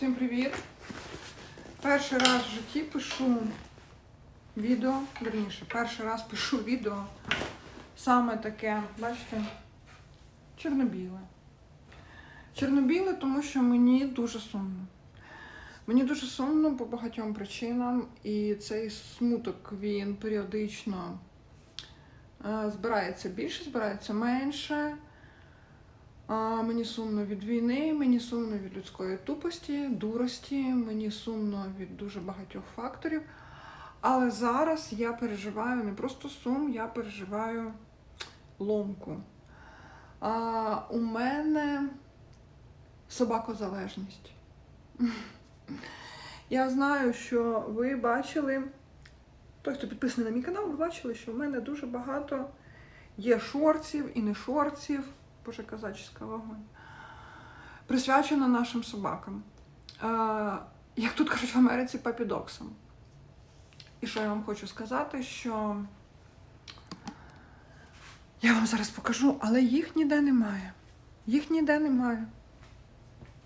Всім привіт! Перший раз в житті пишу відео, верніше, перший раз пишу відео саме таке, бачите, чорно-біле. Чорно-біле, тому що мені дуже сумно. Мені дуже сумно по багатьом причинам, і цей смуток він періодично е, збирається більше, збирається менше. А, Мені сумно від війни, мені сумно від людської тупості, дурості, мені сумно від дуже багатьох факторів. Але зараз я переживаю не просто сум, я переживаю ломку. А, У мене собакозалежність. Я знаю, що ви бачили, той, хто підписаний на мій канал, ви бачили, що в мене дуже багато є шорців і не шорців. Боже, казачська вогонь. Присвячена нашим собакам. Як тут кажуть в Америці, папідоксам. І що я вам хочу сказати, що я вам зараз покажу, але їх ніде немає. Їх ніде немає.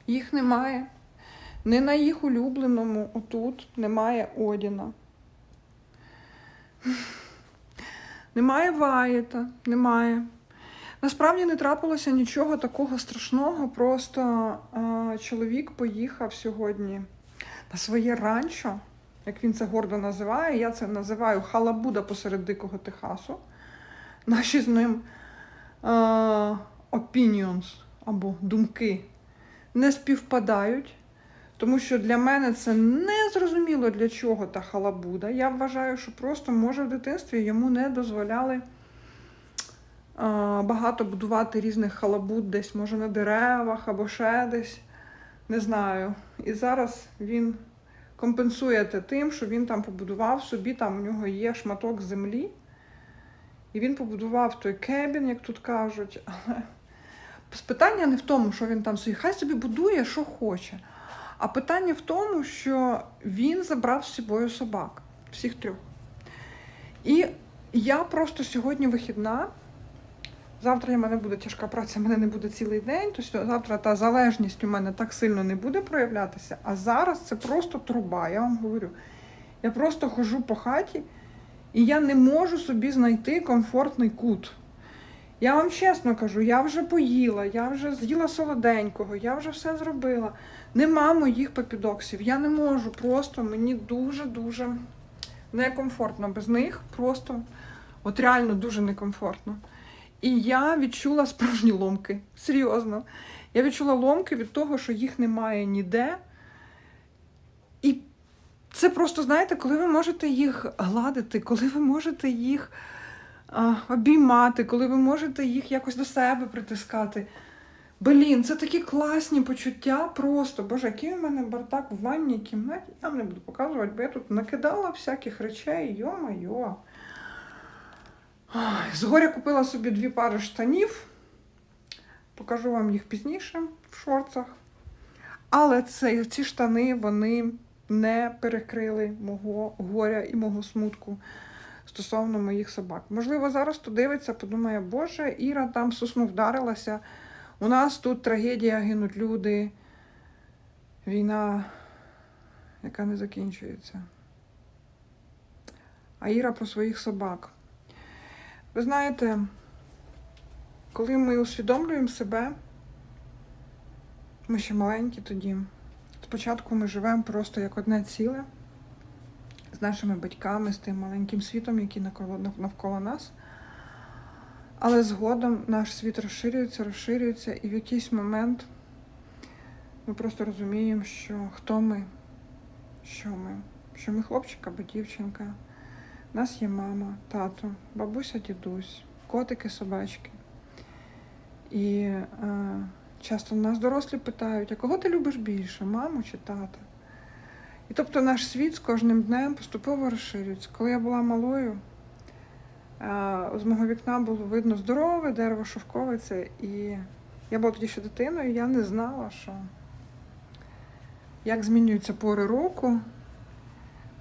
Їх немає. Не на їх улюбленому отут немає Одіна. Немає Ваєта, немає. Насправді не трапилося нічого такого страшного. Просто е, чоловік поїхав сьогодні на своє ранчо, як він це гордо називає. Я це називаю халабуда посеред дикого Техасу. Наші з ним е, opinions або думки не співпадають. Тому що для мене це не зрозуміло для чого та халабуда. Я вважаю, що просто може в дитинстві йому не дозволяли багато будувати різних халабут десь, може, на деревах або ще десь. Не знаю. І зараз він компенсує те тим, що він там побудував собі, там у нього є шматок землі. І він побудував той кебін, як тут кажуть. Але питання не в тому, що він там собі, хай собі будує, що хоче. А питання в тому, що він забрав з собою собак, всіх трьох. І я просто сьогодні вихідна. Завтра в мене буде тяжка праця, в мене не буде цілий день. Тобто завтра та залежність у мене так сильно не буде проявлятися. А зараз це просто труба, я вам говорю. Я просто хожу по хаті і я не можу собі знайти комфортний кут. Я вам чесно кажу, я вже поїла, я вже з'їла солоденького, я вже все зробила. Нема моїх папідоксів. Я не можу. Просто мені дуже-дуже некомфортно без них. Просто от реально дуже некомфортно. І я відчула справжні ломки. Серйозно. Я відчула ломки від того, що їх немає ніде. І це просто, знаєте, коли ви можете їх гладити, коли ви можете їх а, обіймати, коли ви можете їх якось до себе притискати. Блін, це такі класні почуття просто. Боже, який у мене бардак в ванній кімнаті. Я вам не буду показувати, бо я тут накидала всяких речей, йо-майо. Згоря купила собі дві пари штанів. Покажу вам їх пізніше в шорцах. Але це, ці штани вони не перекрили мого горя і мого смутку стосовно моїх собак. Можливо, зараз хто дивиться, подумає, Боже, Іра там сосну вдарилася. У нас тут трагедія, гинуть люди, війна, яка не закінчується. А Іра про своїх собак. Ви знаєте, коли ми усвідомлюємо себе, ми ще маленькі тоді. Спочатку ми живемо просто як одне ціле з нашими батьками, з тим маленьким світом, який навколо нас. Але згодом наш світ розширюється, розширюється, і в якийсь момент ми просто розуміємо, що хто ми, що ми, що ми хлопчик або дівчинка. У нас є мама, тато, бабуся, дідусь, котики, собачки. І е, часто нас дорослі питають, а кого ти любиш більше, маму чи тата? І тобто наш світ з кожним днем поступово розширюється. Коли я була малою, е, з мого вікна було видно здорове дерево шовковице, і я була тоді ще дитиною, і я не знала, що як змінюються пори року.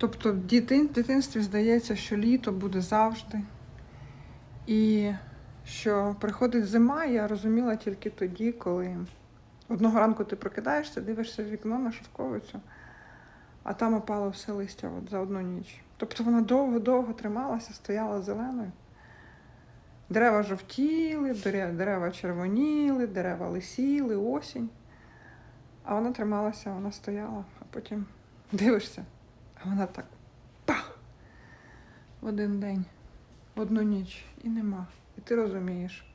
Тобто в дитинстві здається, що літо буде завжди. І що приходить зима, я розуміла тільки тоді, коли Одного ранку ти прокидаєшся, дивишся в вікно на шовковицю, а там опало все листя от за одну ніч. Тобто вона довго-довго трималася, стояла зеленою. Дерева жовтіли, дерева червоніли, дерева лисіли, осінь. А вона трималася, вона стояла, а потім дивишся, вона так пах! В один день, в одну ніч, і нема. І ти розумієш,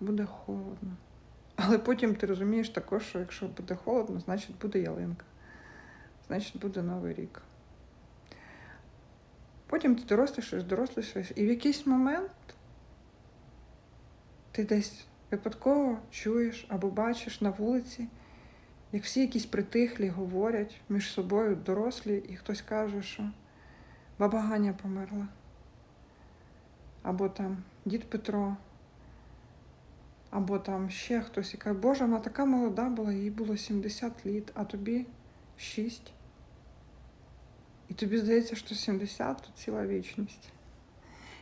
буде холодно. Але потім ти розумієш також, що якщо буде холодно, значить буде ялинка. Значить буде Новий рік. Потім ти дорослішаєш, дорослішаєш, і в якийсь момент ти десь випадково чуєш або бачиш на вулиці, як всі якісь притихлі говорять між собою дорослі, і хтось каже, що баба Ганя померла. Або там дід Петро, або там ще хтось і каже, Боже, вона така молода була, їй було 70 літ, а тобі 6. І тобі здається, що 70 то ціла вічність.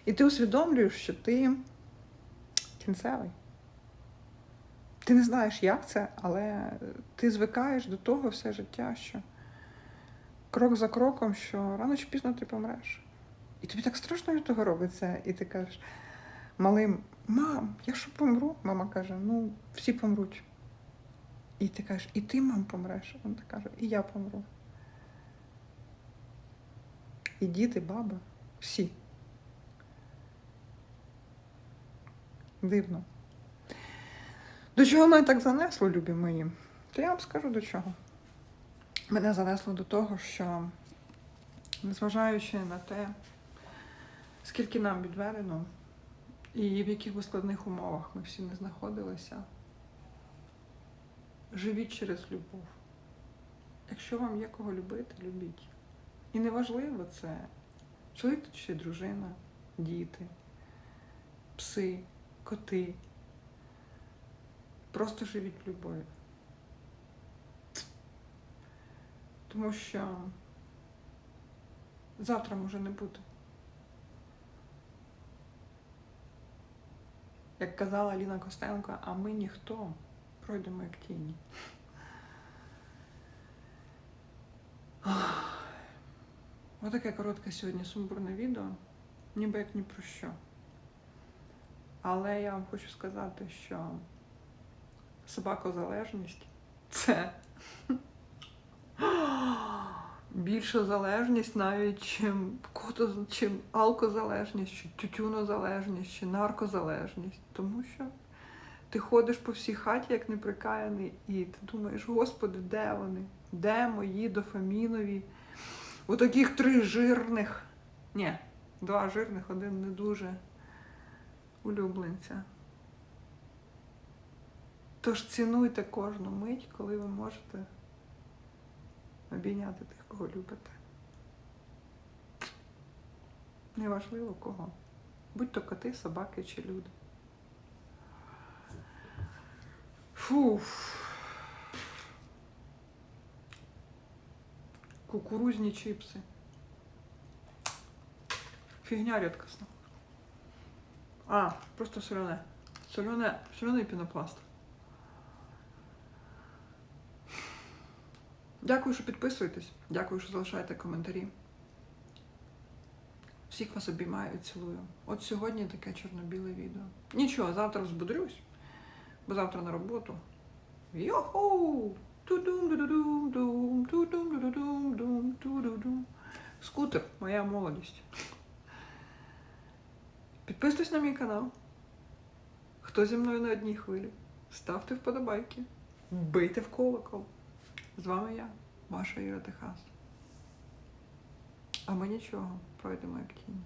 І ти усвідомлюєш, що ти кінцевий. Ти не знаєш, як це, але ти звикаєш до того все життя, що крок за кроком, що рано чи пізно ти помреш. І тобі так страшно від того робиться, і ти кажеш малим, мам, я що помру? Мама каже, ну, всі помруть. І ти кажеш, і ти, мам, помреш. Вона каже, і я помру. І діти, баба, всі. Дивно. До чого мене так занесло, любі мої? То я вам скажу до чого. Мене занесло до того, що, незважаючи на те, скільки нам відведено, і в яких би складних умовах ми всі не знаходилися, живіть через любов. Якщо вам є кого любити, любіть. І неважливо це чоловік чи дружина, діти, пси, коти. Просто живіть любов'ю. Тому що завтра може не бути. Як казала Ліна Костенко, а ми ніхто пройдемо як тіні. Отаке коротке сьогодні сумбурне відео, ніби як ні про що. Але я вам хочу сказати, що собакозалежність це більша залежність навіть, чим, чим алкозалежність, чи тютюнозалежність, чи наркозалежність. Тому що ти ходиш по всій хаті, як неприкаяний, і ти думаєш, Господи, де вони? Де мої дофамінові? У таких три жирних. Ні, два жирних, один не дуже улюбленця. Тож цінуйте кожну мить, коли ви можете обійняти тих, кого любите. Неважливо кого. Будь то коти, собаки чи люди. Фуф. Кукурузні чипси. Фігня рідкісна. А, просто солене. Солене, солений пінопласт. Дякую, що підписуєтесь. Дякую, що залишаєте коментарі. Всіх вас обіймаю і цілую. От сьогодні таке чорно-біле відео. Нічого, завтра взбудрюсь, бо завтра на роботу. Йоху! Скутер, моя молодість. Підписуйтесь на мій канал. Хто зі мною на одній хвилі? Ставте вподобайки, бийте в колокол. З вами я, ваша Іра Техас. А ми нічого, пройдемо як тіні.